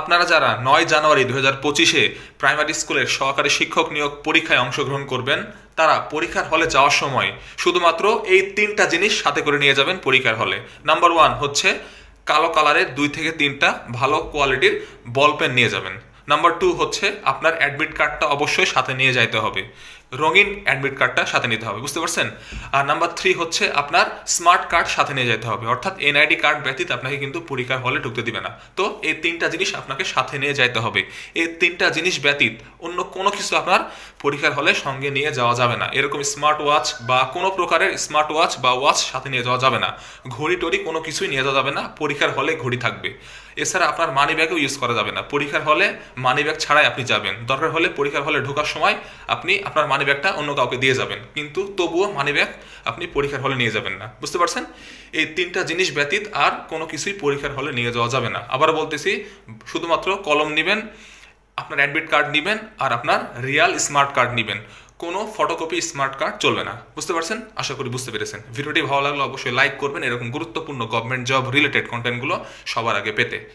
আপনারা যারা নয় জানুয়ারি দু হাজার পঁচিশে প্রাইমারি স্কুলের সহকারী শিক্ষক নিয়োগ পরীক্ষায় অংশগ্রহণ করবেন, তারা পরীক্ষার হলে যাওয়ার সময় শুধুমাত্র এই তিনটা জিনিস সাথে করে নিয়ে যাবেন পরীক্ষার হলে। নাম্বার ওয়ান হচ্ছে কালো কালারের দুই থেকে তিনটা ভালো কোয়ালিটির বল পেন নিয়ে যাবেন। নাম্বার টু হচ্ছে আপনার অ্যাডমিট কার্ডটা অবশ্যই সাথে নিয়ে যাইতে হবে। রঙিন অ্যাডমিট কার্ডটা সাথে নিতে হবে, বুঝতে পারছেন? আর নাম্বার থ্রি হচ্ছে আপনার স্মার্ট কার্ড সাথে নিয়ে যেতে হবে, অর্থাৎ এনআইডি কার্ড ব্যতীত আপনাকে কিন্তু পরীক্ষার হলে ঢুকতে দিবে না। তো এই তিনটা জিনিস আপনাকে সাথে নিয়ে যাইতে হবে। এই তিনটা জিনিস ব্যতীত অন্য কোনো কিছু আপনার পরীক্ষার হলে সঙ্গে নিয়ে যাওয়া যাবে না। এরকম স্মার্ট ওয়াচ বা কোনো প্রকারের স্মার্ট ওয়াচ বা ওয়াচ সাথে নিয়ে যাওয়া যাবে না। ঘড়ি টড়ি কোনো কিছুই নিয়ে যাওয়া যাবে না, পরীক্ষার হলে ঘড়ি থাকবে। এছাড়া আপনার মানি ব্যাগও ইউজ করা যাবে না। পরীক্ষার হলে মানি ব্যাগ ছাড়াই আপনি যাবেন। দরকার হলে পরীক্ষার হলে ঢোকার সময় আপনি আপনার মানি ব্যাগটা অন্য কাউকে দিয়ে যাবেন। কিন্তু তবুও মানি ব্যাগ আপনি পরীক্ষার হলে নিয়ে যাবেন না। বুঝতে পারছেন? এই তিনটা জিনিস ব্যতীত আর কোনো কিছুই পরীক্ষার হলে নিয়ে যাওয়া যাবে না। আবার বলতেছি, শুধুমাত্র কলম নেবেন, আপনার অ্যাডমিট কার্ড নেবেন আর আপনার রিয়াল স্মার্ট কার্ড নেবেন। কোনো ফটোকপি স্মার্ট কার্ড চলবে না। বুঝতে পারছেন? আশা করি বুঝতে পেরেছেন। ভিডিওটি ভালো লাগলে অবশ্যই লাইক করবেন। এরকম গুরুত্বপূর্ণ গভর্নমেন্ট জব রিলেটেড কন্টেন্টগুলো সবার আগে পেতে।